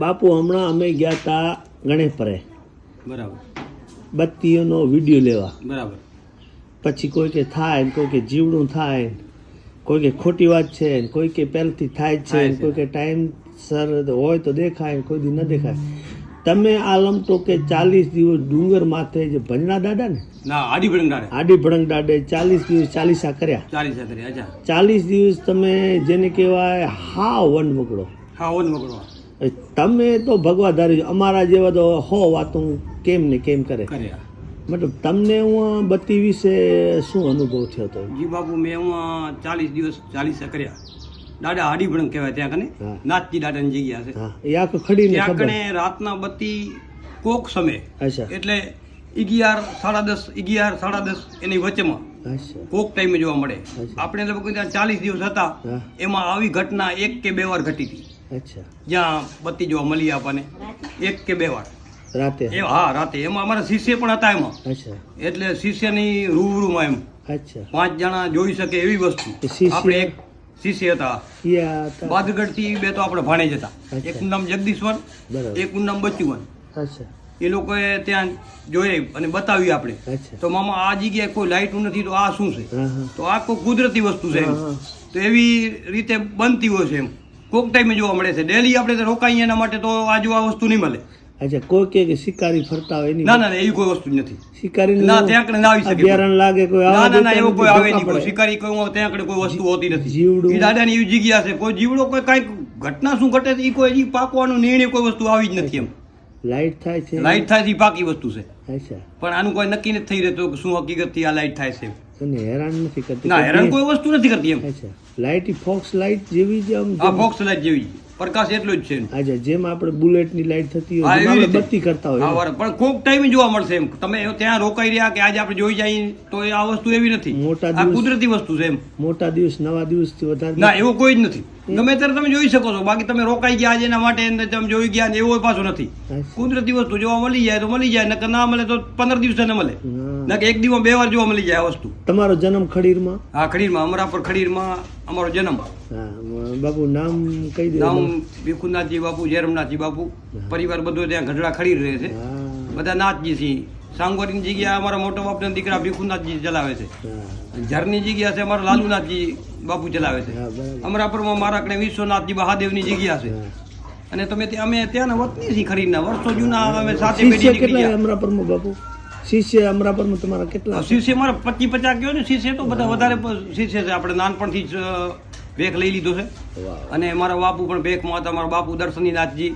બાપુ હમણાં અમે ગયા તા ગણેપરે બરાબર. બત્તીઓનો વીડિયો લેવા. બરાબર. પછી કોઈ કે થાય ને કોઈ કે જીવડું થાય કોઈ કે ખોટી વાત છે ને કોઈ કે પહેલથી થાય છે ને કોઈ કે ટાઈમ સર હોય તો દેખાય કોઈ દી ન દેખાય. તમે આલમ તો કે ચાલીસ દિવસ ડુંગર માથે જે ભજના દાદા ને? ના આડી ભડંગાડે આડી ભડંગ દાડે ચાલીસ દિવસ ચાલીસા કર્યા. ચાલીસ કર્યા ચાલીસ દિવસ તમે જેને કહેવાય હા વન મોકળો હા વન મકડવા એ તમે તો ભગવાધારી છો. અમારા જેવા તો હો વાતું કેમ ને કેમ કરે? મતલબ તમને હું બત્તી વિશે શું અનુભવ થયો હતો જી બાપુ મેં હું ચાલીસ દિવસ ચાલીસ કર્યા. દાદા હાડી ભડંગ કહેવાય ત્યાં કને? નાચતી દાદાની જગ્યા છે. યાક ખડી ત્યાં કને રાતના બત્તી કોક સમય એટલે અગિયાર સાડા દસ અગિયાર સાડા દસ એની વચ્ચેમાં કોક ટાઈમે જોવા મળે. આપણે લગભગ ત્યાં ચાલીસ દિવસ હતા. એમાં આવી ઘટના એક કે બે વાર ઘટી હતી. અચ્છા. જ્યાં બત્તી જોવા મળી આપણને. એક કે બે વાર. રાતે? એ હા રાતે. એમાં અમારા શિષ્ય પણ હતા એમાં. અચ્છા. એટલે શિષ્યની રૂબરૂમાં એમ. અચ્છા. પાંચ જણા જોઈ શકે એવી વસ્તુ. આપણે એક શિષ્ય હતા. બાદગઢથી બે તો આપણે ભાણે જ હતા. એકનું નામ જગદીશ્વર એકનું નામ બચ્ચુવન. અચ્છા. એ લોકોએ ત્યાં જોઈ અને બતાવ્યું આપણે. તો મામા આ જગ્યાએ કોઈ લાઇટ નથી તો આ શું છે? તો આ કોઈ કુદરતી વસ્તુ છે એમ. તો એવી રીતે બનતી હોય છે એમ. કોક ટાઈમે જોવા મળે છે. ડેલી આપણે રોકાઈએ એના માટે તો આજુ આ વસ્તુ નહીં મળે. અચ્છા કોઈ કે શિકારી ફરતા હોય નહીં ના ના એવી કોઈ વસ્તુ નથી. શિકારી ના ત્યાં આગળ ના આવી શકે. અભયારણ લાગે કોઈ ના ના ના એવો કોઈ આવે નહીં. કોઈ શિકારી કોઈ ત્યાં આગળ કોઈ વસ્તુ હોતી નથી. જીવડું. ઈ દાદાની એવી જગ્યા છે. કોઈ જીવડો કોઈ કાંઈક ઘટના શું ઘટે છે એ કોઈ પાકવાનો નિર્ણય કોઈ વસ્તુ આવી જ નથી એમ. લાઈટ થાય છે? લાઈટ થાય છે પાકી વસ્તુ છે. અચ્છા. પણ આનું કોઈ નક્કી નથી થઈ રહેતું કે શું હકીકતથી આ લાઈટ થાય છે અને હેરાન નથી કરતી? ના હેરાન કોઈ વસ્તુ નથી કરતી એમ. અચ્છા. લાઈટ ફોક્સ લાઈટ જેવી જ આમ આ ફોક્સ લાઈટ જેવી. પ્રકાશ એટલો જ છે. અચ્છા જેમ આપણે બુલેટની લાઈટ થતી હોય આપણે બત્તી કરતા હોય પણ કોક ટાઈમે જોવા મળશે એમ. તમે ત્યાં રોકાઈ રહ્યા કે આજે આપણે જોઈ જઈએ તો આ વસ્તુ એવી નથી. મોટા આ દિવસ- કુદરતી વસ્તુ છે એમ. મોટા દિવસ નવા દિવસથી વધારે ના એવો કોઈ જ નથી. ગમે ત્યારે તમે જોઈ શકો છો. બાકી તમે રોકાઈ ગયા આજે એના માટે તમે જોઈ ગયા ને એવું પાછું નથી. કુદરતી વસ્તુ જોવા મળી જાય તો મળી જાય નકર ના મળે તો પંદર દિવસે ન મળે. નકર એક દિવસ બે વાર જોવા મળી જાય વસ્તુ. તમારો જન્મ ખડીરમાં? હા ખડીરમાં અમરાપર ખડીરમાં અમારો જન્મ. બાપુ નામ કઈ દે નામ ભીખુનાથજી બાપુ જેરમનાથજી બાપુ. પરિવાર બધો ત્યાં ગઢડા ખડી રહે છે. બધા નાથજી છે. સાંગોરીની જગ્યા અમારા મોટા બાપના દીકરા ભીખુનાથજી ચલાવે છે. ઝરની જગ્યા છે અમારા લાલુનાથજી બાપુ ચલાવે છે. અમરાપુરમાં મારા કડે વિશ્વનાથજી મહાદેવની જગ્યા છે. અને તમે ત્યાં અમે ત્યાંના વતની છીએ ખરીદના. વર્ષો જૂના અમે સાથે કેટલા ગયા બાપુ? શિષ્ય અમરાપરમાં તમારા કેટલા શિષ્ય મારા પચી પચાસ ગયો ને શિષ્ય તો બધા વધારે શિષ્ય છે. આપણે નાનપણથી જ ભેખ લઈ લીધો છે. અને મારા બાપુ પણ ભેખમાં હતા. મારા બાપુ દર્શનીનાથજી.